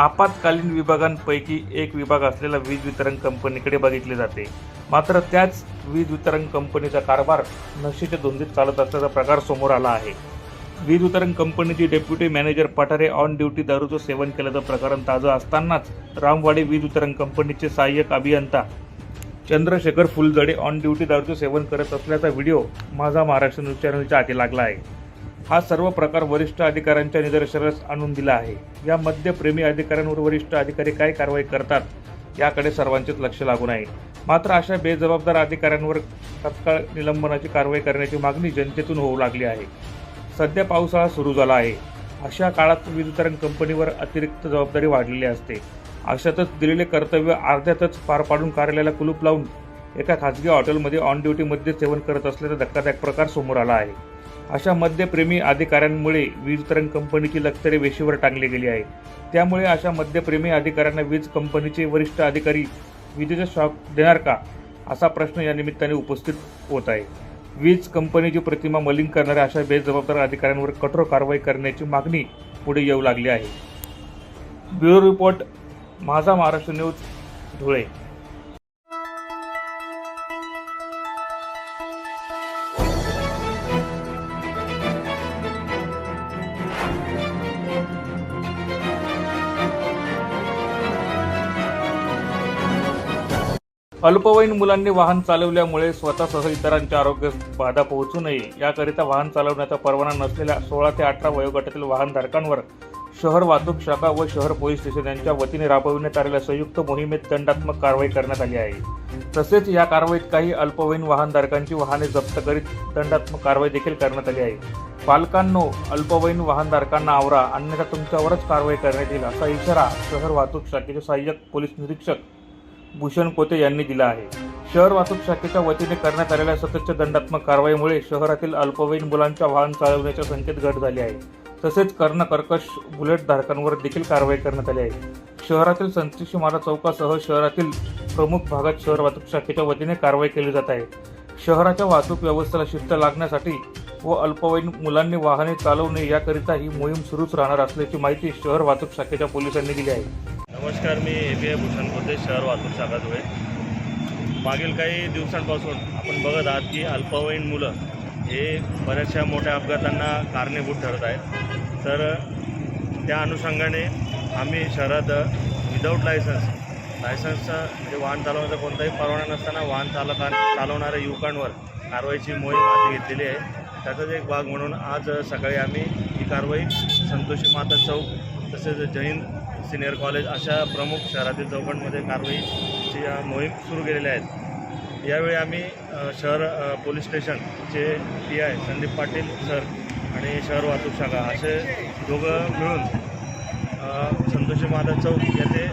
आपत्कालीन विभागांपैकी एक विभाग असलेल्या वीज वितरण कंपनीकडे बघितले जाते. मात्र त्याच वीज वितरण कंपनीचा कारभार नशेच्या धुंदीत चालत असल्याचा प्रकार समोर आला आहे. वीज वितरण कंपनीची deputy manager Pathare on duty दारूचं सेवन केल्याचं प्रकरण ताजं असतानाच रामवाडी वीज वितरण कंपनीचे सहाय्यक अभियंता चंद्रशेखर फुलझडे ऑन ड्युटी दारूचं सेवन करत असल्याचा व्हिडिओ माझा महाराष्ट्र न्यूज चॅनलच्या हाती लागला आहे. हा सर्व प्रकार वरिष्ठ अधिकाऱ्यांच्या निदर्शनास आणून दिला आहे. या मद्यप्रेमी अधिकाऱ्यांवर वरिष्ठ अधिकारी काय कारवाई करतात याकडे सर्वांचेच लक्ष लागून आहे. मात्र अशा बेजबाबदार अधिकाऱ्यांवर तत्काळ निलंबनाची कारवाई करण्याची मागणी जनतेतून होऊ लागली आहे. सध्या पावसाळा सुरू झाला आहे. अशा काळात वीज वितरण कंपनीवर अतिरिक्त जबाबदारी वाढलेली असते. अशातच दिलेले कर्तव्य अर्ध्यातच पार पाडून कार्यालयाला कुलूप लावून एका खाजगी हॉटेलमध्ये ऑन ड्युटीमध्ये सेवन करत असल्याचा धक्कादायक प्रकार समोर आला आहे. अशा मद्यप्रेमी अधिकाऱ्यांमुळे वीज वितरण कंपनीची लक्तरे वेशीवर टांगली गेली आहे. त्यामुळे अशा मद्यप्रेमी अधिकाऱ्यांना वीज कंपनीचे वरिष्ठ अधिकारी विजेचा शॉक देणार का? असा प्रश्न या निमित्ताने उपस्थित होत आहे. वीज कंपनीची प्रतिमा मलिन करणाऱ्या अशा बेजबाबदार अधिकाऱ्यांवर कठोर कारवाई करण्याची मागणी पुढे येऊ लागली आहे. ब्युरो रिपोर्ट माझा महाराष्ट्र न्यूज धुळे. अल्पवयीन मुलांनी वाहन चालवल्यामुळे स्वतःसह इतरांच्या आरोग्यास बाधा पोहोचू नये. याकरिता वाहन चालवण्याचा परवाना नसलेल्या सोळा ते अठरा वयोगटातील वाहनधारकांवर शहर वाहतूक शाखा व शहर पोलीस स्टेशन यांच्या वतीने राबविण्यात आलेल्या संयुक्त मोहिमेत दंडात्मक कारवाई करण्यात आली आहे. तसेच या कारवाईत काही अल्पवयीन वाहनधारकांची वाहने जप्त करीत दंडात्मक कारवाई देखील करण्यात आली आहे. पालकांनो अल्पवयीन वाहनधारकांना आवरा अन्यथा तुमच्यावरच कारवाई करण्यात येईल असा इशारा शहर वाहतूक शाखेचे सहाय्यक पोलीस निरीक्षक भूषण कोते यांनी दिला आहे. शहर वाहतूक शाखेच्या वतीने करण्यात आलेल्या सततच्या दंडात्मक कारवाईमुळे शहरातील अल्पवयीन मुलांच्या वाहन चालवण्याच्या संख्येत घट झाली आहे. तसेच कर्ण कर्कश बुलेट धारकांवर देखील कारवाई करण्यात आली आहे. शहरातील संतोषी माला चौकासह शहरातील प्रमुख भागात शहर वाहतूक शाखेच्या वतीने कारवाई केली जात आहे. शहराच्या वाहतूक व्यवस्थेला शिस्त लागण्यासाठी व अल्पवयीन मुलांनी वाहने चालवू नये याकरिता ही मोहीम सुरूच राहणार असल्याची माहिती शहर वाहतूक शाखेच्या पोलिसांनी दिली आहे. नमस्कार मी ए पी आय भूषण बोलते शहर वाहतूक शाखा धुळे. मागील काही दिवसांपासून आपण बघत आहात की अल्पवयीन मुलं हे बऱ्याचशा मोठ्या अपघातांना कारणीभूत ठरत आहेत. तर त्या अनुषंगाने आम्ही शहरात विदाऊट लायसन्स लायसन्स म्हणजे वाहन चालवण्याचा कोणताही परवाना नसताना वाहन चालक चालवणाऱ्या युवकांवर कारवाईची मोहीम हाती घेतलेली आहे. त्याचाच एक भाग म्हणून आज सकाळी आम्ही ही कारवाई संतोषी माता चौक तसेच जैन सिनियर कॉलेज अशा प्रमुख शहरातील चौकांमध्ये कारवाईची मोहीम सुरू केलेल्या आहेत यावेळी आम्ही शहर पोलीस स्टेशनचे P I Sandeep Patil sir आणि शहर वाहतूक शाखा असे दोघं मिळून संतोषी माता चौक येथे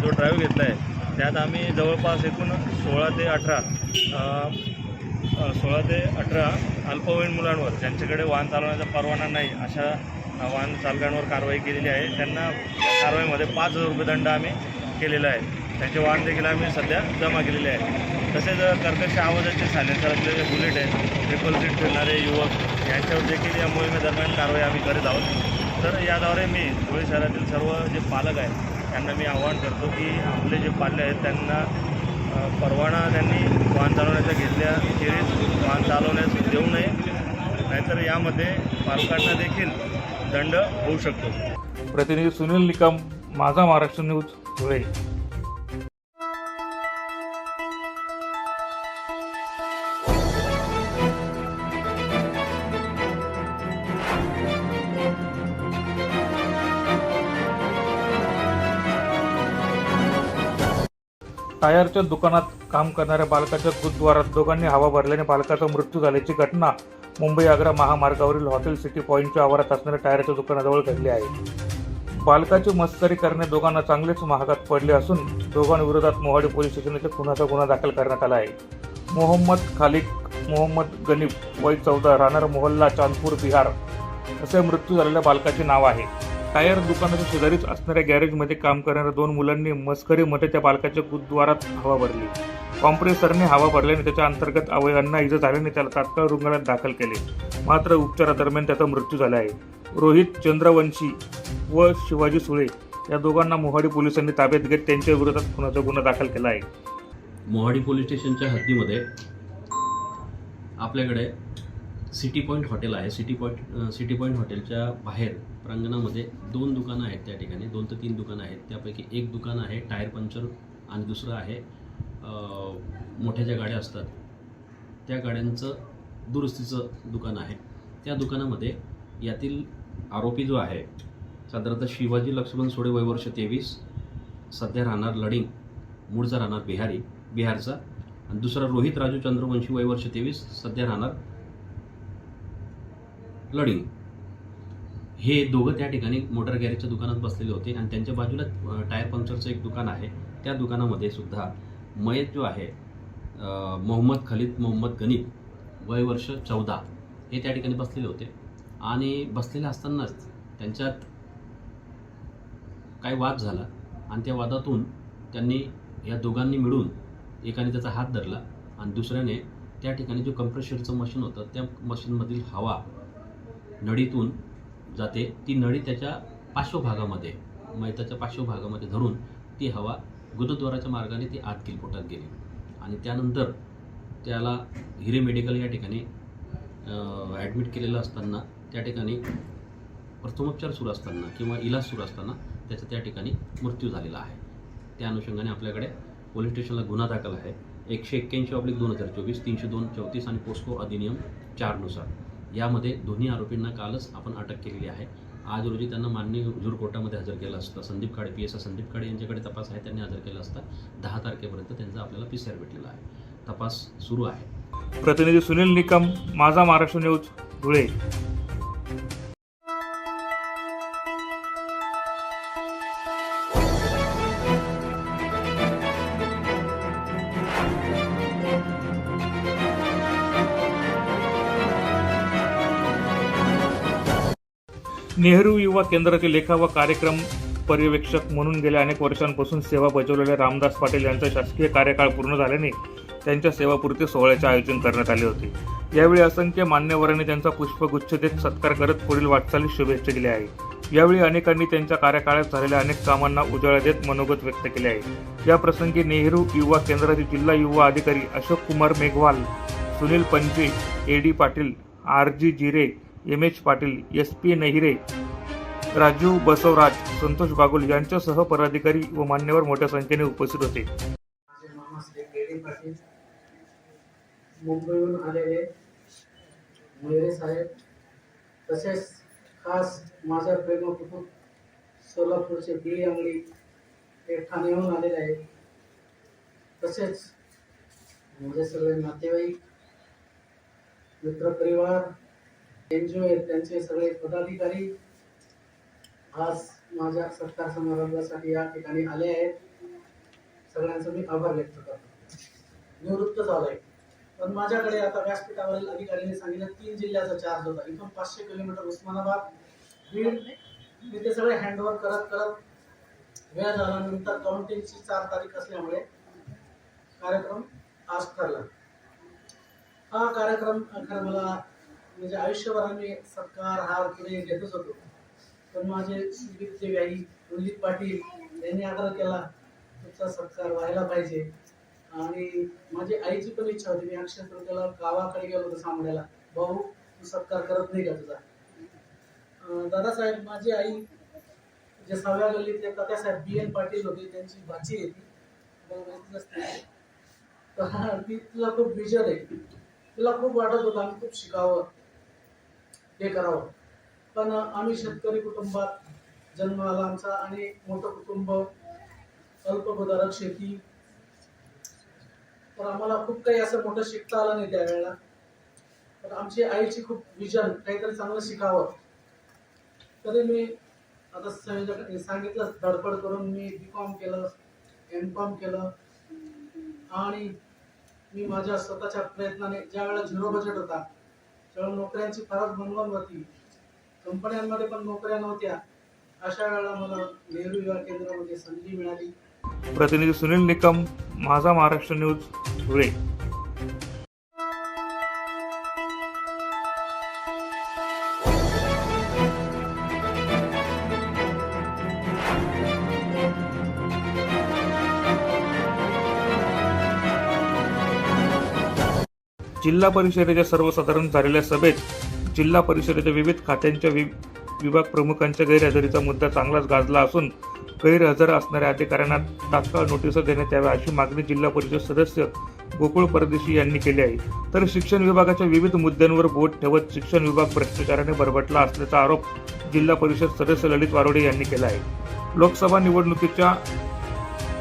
जो ड्राईव्ह घेतला आहे त्यात आम्ही जवळपास एकूण सोळा ते अठरा सोळा ते अठरा अल्पवयीन मुलांवर ज्यांच्याकडे वाहन चालवण्याचा परवाना नाही अशा वाहन चालकांवर कारवाई केलेली आहे. त्यांना कारवाईमध्ये पाच हजार रुपये दंड आम्ही केलेला आहे. त्यांचे वाहन देखील आम्ही सध्या जमा केलेले आहे. तसेच कर्कश आवाजाचे सायलेन्सर असलेले बुलेट आहेत ट्रिपल सीट फिरणारे युवक यांच्यावर देखील या मोहिमेदरम्यान कारवाई आम्ही करीत आहोत. तर याद्वारे मी धुळे शहरातील सर्व जे पालक आहेत त्यांना मी आवाहन करतो की आपले जे पाल्य आहेत त्यांना परवाना त्यांनी वाहन चालवण्याच्या घेतल्या खेरीज वाहन चालवण्यास देऊ नये. नाहीतर यामध्ये पालकांना देखील दंड होऊ शकतो. प्रतिनिधी सुनील निकम माझा महाराष्ट्र न्यूज धुळे. टायरच्या दुकानात काम करणाऱ्या बालकाच्या गुरुद्वारात दोघांनी हवा भरल्याने बालकाचा मृत्यू झाल्याची घटना मुंबई आग्रा महामार्गावरील हॉटेल सिटी पॉईंटच्या आवारात असणाऱ्या टायरच्या दुकानाजवळ घडली आहे. बालकाची मस्करी करणे दोघांना चांगलेच महागात पडले असून दोघांविरोधात मोहाडी पोलीस स्टेशन खुनाचा गुन्हा दाखल करण्यात आला आहे. मोहम्मद खालिक मोहम्मद गनीफ वय चौदा राहणार मोहल्ला चांदपूर बिहार असे मृत्यू झालेल्या बालकाचे नाव आहे. टायर दुकानाच्या शेजारीच असणाऱ्या गॅरेजमध्ये काम करणाऱ्या दोन मुलांनी मस्करीमध्ये त्या बालकाच्या गुरुद्वारात हवा भरली. कॉम्प्रेसरने हवा भरल्याने त्याच्या अंतर्गत अवयवांना इजा झाल्याने त्याला तात्काळ रुग्णालयात दाखल केले. मात्र उपचारादरम्यान त्याचा मृत्यू झाला आहे. रोहित चंद्रवंशी व शिवाजी सुळे या दोघांना मोहाडी पोलिसांनी ताब्यात घेत त्यांच्या विरोधात खुनाचा गुन्हा दाखल केला आहे. मोहाडी पोलीस स्टेशनच्या हद्दीमध्ये आपल्याकडे सिटी पॉईंट हॉटेल आहे. सिटी पॉईंट सिटी पॉईंट हॉटेलच्या बाहेर प्रांगणामध्ये दोन दुकानं आहेत त्या ठिकाणी दोन ते तीन दुकानं आहेत. त्यापैकी एक दुकान आहे टायर पंक्चर आणि दुसरं आहे मोठ्या ज्या गाड्या असतात. त्या गाड्यांचं दुरुस्तीचं दुकान आहे. त्या दुकानामध्ये यातील आरोपी जो आहे साधारणतः शिवाजी लक्ष्मण सोडे वय वर्ष तेवीस सध्या राहणार लडिंग मूळचा राहणार बिहारी बिहारचा. आणि दुसरा रोहित राजू चंद्रवंशी वय वर्ष तेवीस सध्या राहणार लडिंग. हे दोघं त्या ठिकाणी मोटर गॅरेजच्या दुकानात बसलेले होते आणि त्यांच्या बाजूला टायर पंक्चरचं एक दुकान आहे. त्या दुकानामध्ये सुद्धा मयत जो आहे मोहम्मद खलीद मोहम्मद गनीब वय वर्ष चौदा हे त्या ठिकाणी बसलेले होते. आणि बसलेले असतानाच त्यांच्यात काही वाद झाला आणि त्या वादातून त्यांनी या दोघांनी मिळून एकाने त्याचा हात धरला आणि दुसऱ्याने त्या ठिकाणी जो कंप्रेशरचं मशीन होतं त्या मशीनमधील हवा नळीतून जाते ती नळी त्याच्या पार्श्वभागामध्ये मैताच्या पार्श्वभागामध्ये धरून ती हवा गुरुद्वाराच्या मार्गाने ती आत गेली पोटात गेली. आणि त्यानंतर त्याला हिरे मेडिकल या ठिकाणी ॲडमिट केलेलं असताना त्या ठिकाणी प्रथमोपचार सुरू असताना किंवा इलाज सुरू असताना त्याचा त्या ठिकाणी मृत्यू झालेला आहे. त्या अनुषंगाने आपल्याकडे पोलीस स्टेशनला गुन्हा दाखल आहे. एकशे एक्क्याऐंशी ऑब्लिक दोन हजार चोवीस तीनशे दोन चौतीस आणि पोस्को अधिनियम चारनुसार यामध्ये दोन्ही आरोपींना कालच आपण अटक केलेली आहे. आज रोजी त्यांना मान्य हुजूर कोर्टामध्ये हजर केलं असतं. Sandeep Kale P S I Sandeep Kale यांच्याकडे तपास आहे. त्यांनी हजर केला असता. दहा तारखेपर्यंत त्यांचा आपल्याला पी सी आर भेटलेला आहे. तपास सुरू आहे. प्रतिनिधी सुनील निकम माझा महाराष्ट्र न्यूज धुळे. नेहरू युवा केंद्राचे लेखा व कार्यक्रम पर्यवेक्षक म्हणून गेल्या अनेक वर्षांपासून सेवा बजावलेल्या रामदास पाटील यांचा शासकीय कार्यकाळ पूर्ण झाल्याने त्यांच्या सेवापुरते सोहळ्याचे आयोजन करण्यात आले होते. यावेळी असंख्य मान्यवरांनी त्यांचा पुष्पगुच्छ देत सत्कार करत पुढील वाटचालीस शुभेच्छा दिल्या आहे यावेळी अनेकांनी त्यांच्या कार्यकाळात झालेल्या अनेक कामांना उजाळा देत मनोगत व्यक्त केले आहे. या प्रसंगी नेहरू युवा केंद्राचे जिल्हा युवा अधिकारी Ashok Kumar Meghwal Sunil Panche A D Patil R G Jire M H Patil S P Nahire Raju Basavaraj Santosh Bagul यांच्यासह पदाधिकारी व मान्यवर मोठ्या संख्येने उपस्थित होते. माझे मुंबईहून आलेले मोरे साहेब. तसेच खास माझ्या प्रेमकुटुंब सोलापूरचे बी अंगडी ते ठाणेहून आलेले आहेत. तसेच माझे सगळे नातेवाईक मित्रपरिवार एन जी ओ आहेत त्यांचे सगळे पदाधिकारी आज माझ्या सत्कार समारंभासाठी या ठिकाणी आले आहेत. सगळ्यांचा मी आभार व्यक्त करतो. निवृत्त झालोय. पण माझ्याकडे आता व्यासपीठावरील अधिकाऱ्यांनी सांगितलं तीन जिल्ह्याचा चार्ज होता. इथून पाचशे किलोमीटर उस्मानाबाद बीड मी ते सगळे हँडओव्हर करत करत वेळ झाल्यानंतर काउंटिंगची चार तारीख असल्यामुळे कार्यक्रम आज ठरला. हा कार्यक्रम खरं मला म्हणजे आयुष्यभर आम्ही सत्कार हार पुढे घेतच होतो. पण माझे देवी आई रणजित पाटील यांनी आग्रह केला तुमचा सत्कार व्हायला पाहिजे. आणि माझी आईची पण इच्छा होती मी अक्षय तृतीयाला गावाकडे गेलो होतो सांभाळायला. भाऊ तू सत्कार करत नाही का तुझा? दादासाहेब माझी आई जे सहाव्या गल्लीतले तात्यासाहेब बी एन पाटील होते त्यांची भाची आहे ती. माहितीच असते. तर हा, ती तिला खूप विजर आहे. तिला खूप वाटत होतं आम्ही खूप शिकावं. हे करावं. पण आम्ही शेतकरी कुटुंबात जन्म आला आमचा आणि मोठं कुटुंब अल्पभूधारक शेती. तर आम्हाला खूप काही असं मोठं शिकता आलं नाही त्यावेळेला. तर आमची आईची खूप विजन काहीतरी चांगलं शिकावं. तरी मी आता संयोजकांनी सांगितलं धडपड करून मी बी कॉम केलं एम कॉम केलं. आणि मी माझ्या स्वतःच्या प्रयत्नाने ज्या वेळेला झिरो बजेट होता त्यावेळेला नोकऱ्यांची फारच बनवण होती. कंपन्यांमध्ये पण नोकऱ्या नव्हत्या. अशा वेळेला मला नेहरू युवा केंद्रामध्ये संधी मिळाली. प्रतिनिधी सुनील निकम माझा महाराष्ट्र न्यूज धुळे. जिल्हा परिषदेच्या सर्वसाधारण झालेल्या सभेत जिल्हा परिषदेच्या विविध खात्यांच्या वि विभाग प्रमुखांच्या गैरहजेरीचा मुद्दा चांगलाच गाजला असून गैरहजर असणाऱ्या अधिकाऱ्यांना तात्काळ नोटीस देण्यात याव्या अशी मागणी जिल्हा परिषद सदस्य गोकुळ परदेशी यांनी केली आहे. तर शिक्षण विभागाच्या विविध मुद्द्यांवर बोट ठेवत शिक्षण विभाग भ्रष्टाचाराने बरबटला असल्याचा आरोप जिल्हा परिषद सदस्य ललित वारोडे यांनी केला आहे. लोकसभा निवडणुकीच्या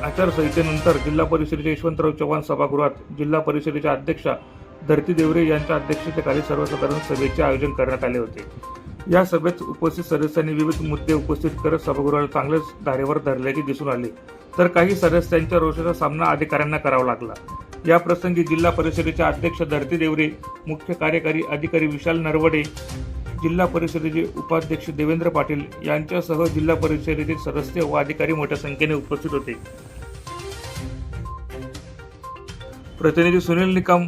आचारसंहितेनंतर जिल्हा परिषदेच्या यशवंतराव चव्हाण सभागृहात जिल्हा परिषदेच्या अध्यक्षा धरती देवरे यांच्या अध्यक्षतेखाली सर्वसाधारण सभेचे आयोजन करण्यात आले होते. या सभेत उपस्थित सदस्यांनी विविध मुद्दे उपस्थित करत सभागृहाला चांगलेच धारेवर धरल्याचे दिसून आले. तर काही सदस्यांच्या रोषाचा सामना अधिकाऱ्यांना करावा लागला. या प्रसंगी जिल्हा परिषदेचे अध्यक्ष धरती देवरे मुख्य कार्यकारी अधिकारी विशाल नरवडे जिल्हा परिषदेचे उपाध्यक्ष देवेंद्र पाटील यांच्यासह जिल्हा परिषदेचे सदस्य व अधिकारी मोठ्या संख्येने उपस्थित होते. प्रतिनिधी सुनील निकम